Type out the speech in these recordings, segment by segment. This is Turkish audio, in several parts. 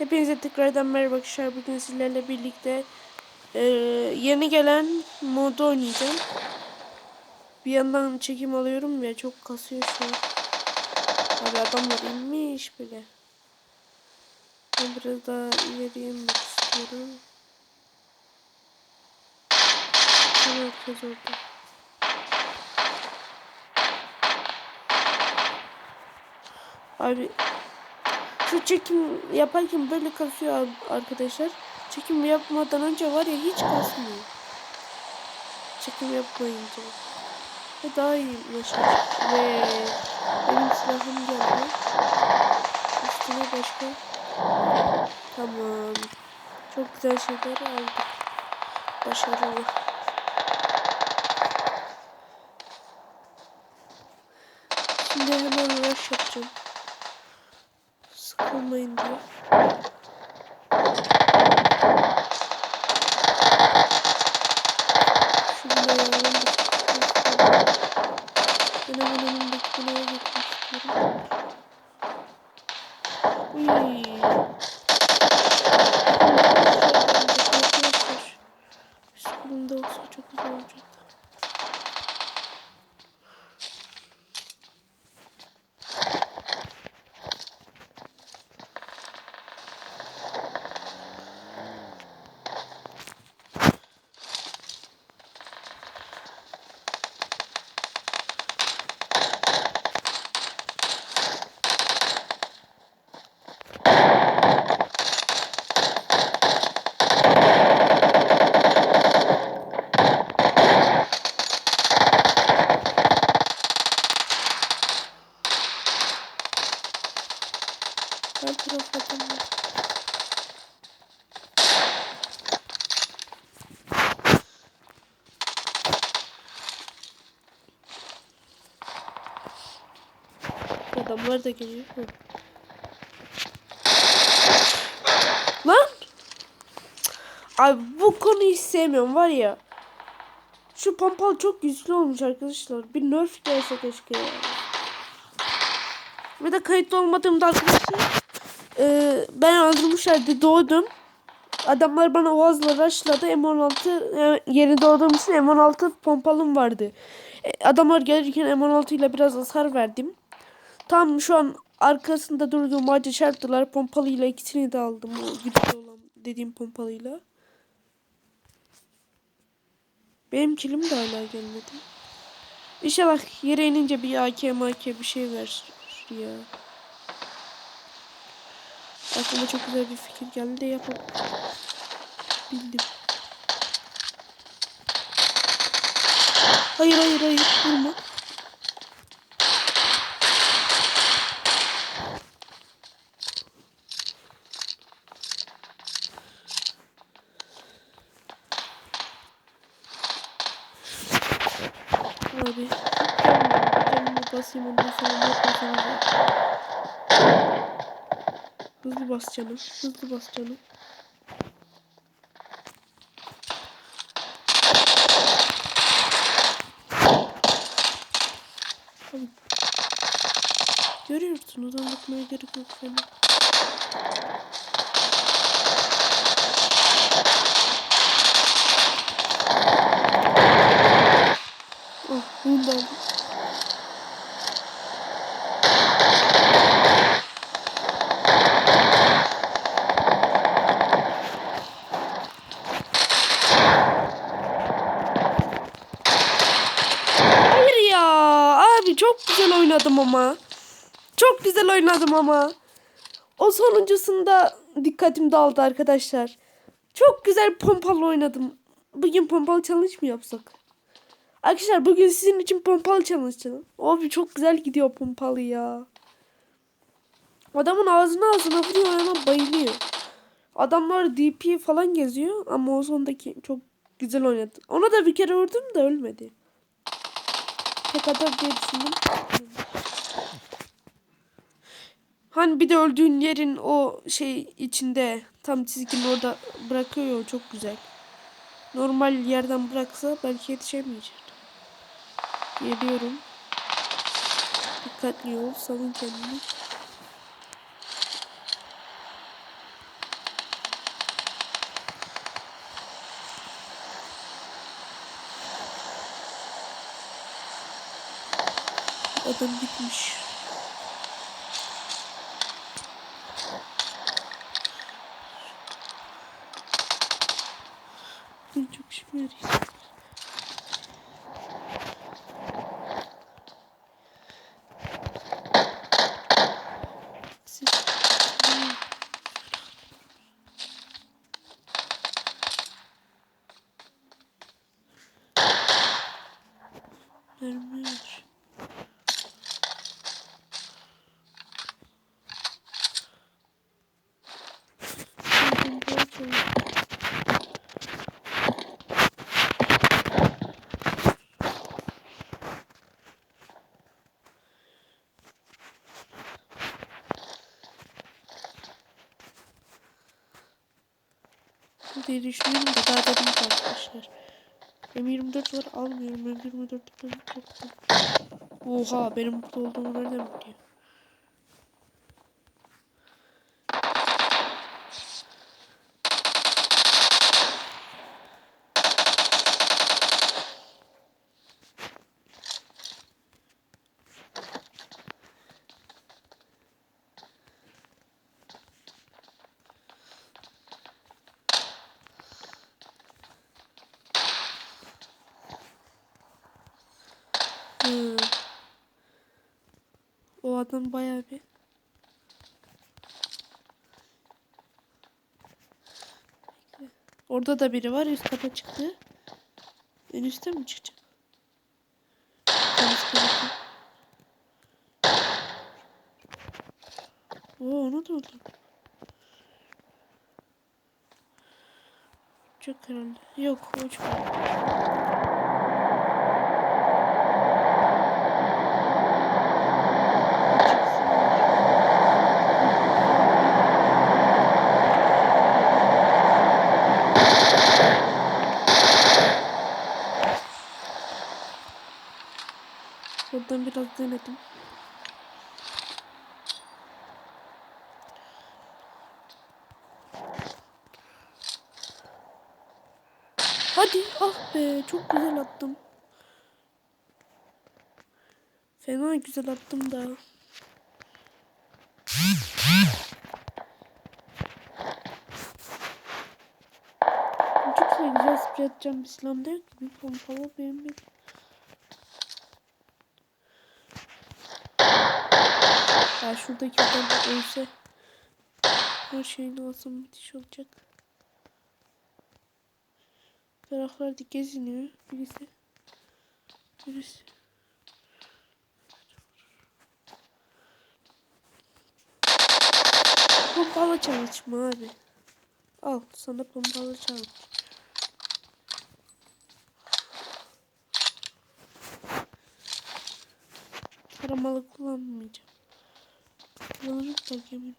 Hepinize tekrardan merhaba arkadaşlar. Bugün sizlerle birlikte e, yeni gelen modu oynayacağım. Bir yandan çekim alıyorum ya çok kasıyor şu an. Abi adamlar inmiş bile. Ben biraz daha ileriye inmek istiyorum. Herkes orada. Abi şu çekim yaparken böyle kasıyor ar- arkadaşlar. Çekim yapmadan önce var ya hiç kasmıyor. Çekim yapmayınca. Ve daha iyi başlar. Ve benim silahım geldi. Üstüne başka. Tamam. Çok güzel şeyler aldık. Başarılı. Şimdi hemen rush yapacağım. Sıkılmayın diye. Şurada yavrum da Ben hemen önümdeki binaya geçmek istiyorum. Uy. Arkadaşlar. Sıkılımda olsa çok güzel olacak. Her taraf adam var. Adamlar da geliyor. Hı. Lan! Abi bu konuyu hiç sevmiyorum var ya. Şu pompalı çok güçlü olmuş arkadaşlar. Bir nerf gelse keşke ya. Bir de kayıtlı olmadığımda arkadaşlar e, ben öldürmüşlerdi doğdum. Adamlar bana oğazla rushladı. M16 e, yeni doğduğum için M16 pompalım vardı. E, adamlar gelirken M16 ile biraz hasar verdim. Tam şu an arkasında durduğum ağaca çarptılar. Pompalıyla ikisini de aldım. O güçlü olan dediğim pompalıyla. Benim kilim de hala gelmedi. İnşallah yere inince bir AK AK bir şey ver ya. Aklıma çok güzel bir fikir geldi de yapalım. Bildim. Hayır hayır hayır vurma. Abi. Canımı basayım ondan sonra ne yaparsam Hızlı bas canım. Hızlı bas canım. Tamam. Görüyorsunuz anlatmaya gerek yok sana. Oh, bunu da aldım. Hayır ya. Abi çok güzel oynadım ama. Çok güzel oynadım ama. O sonuncusunda dikkatim dağıldı arkadaşlar. Çok güzel pompalı oynadım. Bugün pompalı challenge mı yapsak? Arkadaşlar bugün sizin için pompalı challenge canım. Abi çok güzel gidiyor pompalı ya. Adamın ağzına ağzına vuruyor hemen bayılıyor. Adamlar DP falan geziyor ama o sondaki çok güzel oynadı. Ona da bir kere vurdum da ölmedi. Tek atar diye düşündüm. Hani bir de öldüğün yerin o şey içinde tam çizginin orada bırakıyor çok güzel. Normal yerden bıraksa belki yetişemeyecek. Geliyorum. Dikkatli ol, savun kendini. Adam gitmiş. Diye düşünüyorum da daha dedim ki arkadaşlar. M24 var almıyorum. M24 ben korktum. Oha benim burada olduğumu nereden biliyor? Hı. O adam bayağı bir. Orada da biri var. Üst kata çıktı. En üstte mi çıkacak? Oo onu da oldu. Çok herhalde. Yok o çok. Buradan biraz denedim. Hadi ah be çok güzel attım. Fena güzel attım da. Çok güzel, sprey atacağım bir silah değil ki. Bir pompalı benim bir. Ya şuradaki adam da ölse her şeyin ağzım müthiş olacak. Taraflarda geziniyor birisi. Birisi. Pompalı çalışma abi. Al sana pompalı çalış. Taramalı kullanmayacağım. Kullanırım da yemin.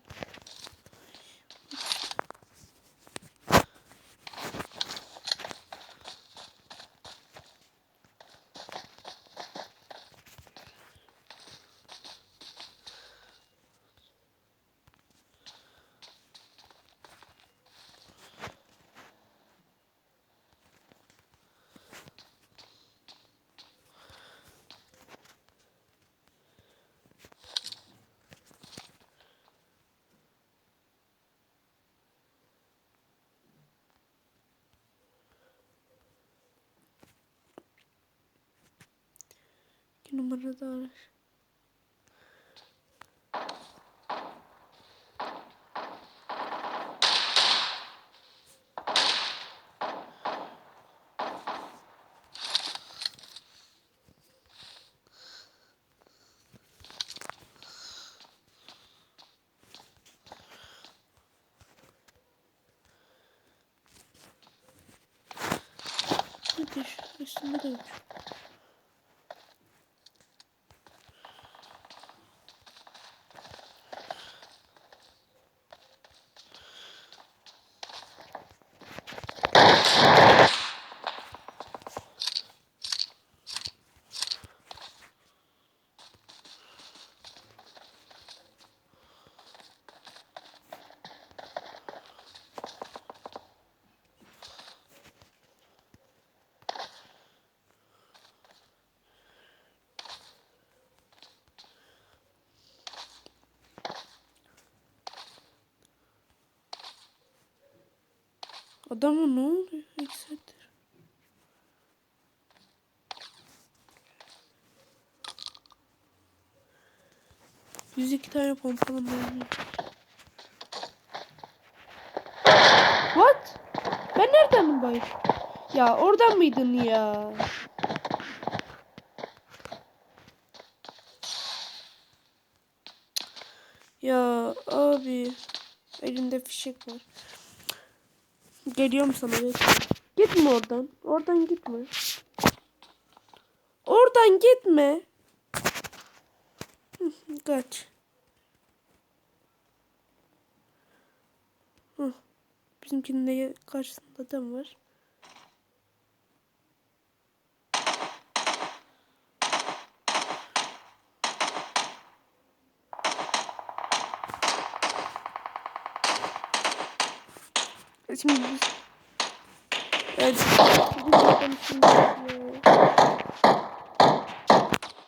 İki numarada şu üstünde de uç. Adama ne oluyor? İki saattir. Yüz iki tane pompalı mermi. What? Ben nereden bayım? Ya oradan mıydın ya? Ya abi elimde fişek var. Geliyorum sana. Gitme oradan. Oradan gitme. Oradan gitme. Kaç. Bizimkinin de karşısında adam var. Şimdi biz... Evet.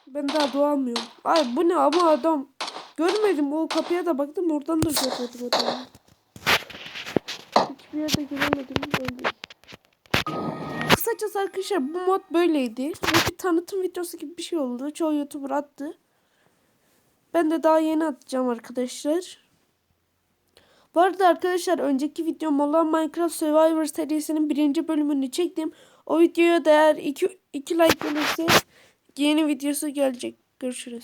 Ben daha doğamıyorum. Ay bu ne ama adam. Görmedim o kapıya da baktım oradan da görmedim adamı. Hiçbir yerde göremedim. Öyle. Kısacası arkadaşlar bu mod böyleydi. Ve bir tanıtım videosu gibi bir şey oldu. Çoğu YouTuber attı. Ben de daha yeni atacağım arkadaşlar. Bu arada arkadaşlar önceki videom olan Minecraft Survivor serisinin birinci bölümünü çektim. O videoya değer 2 2 like gelirse yeni videosu gelecek. Görüşürüz.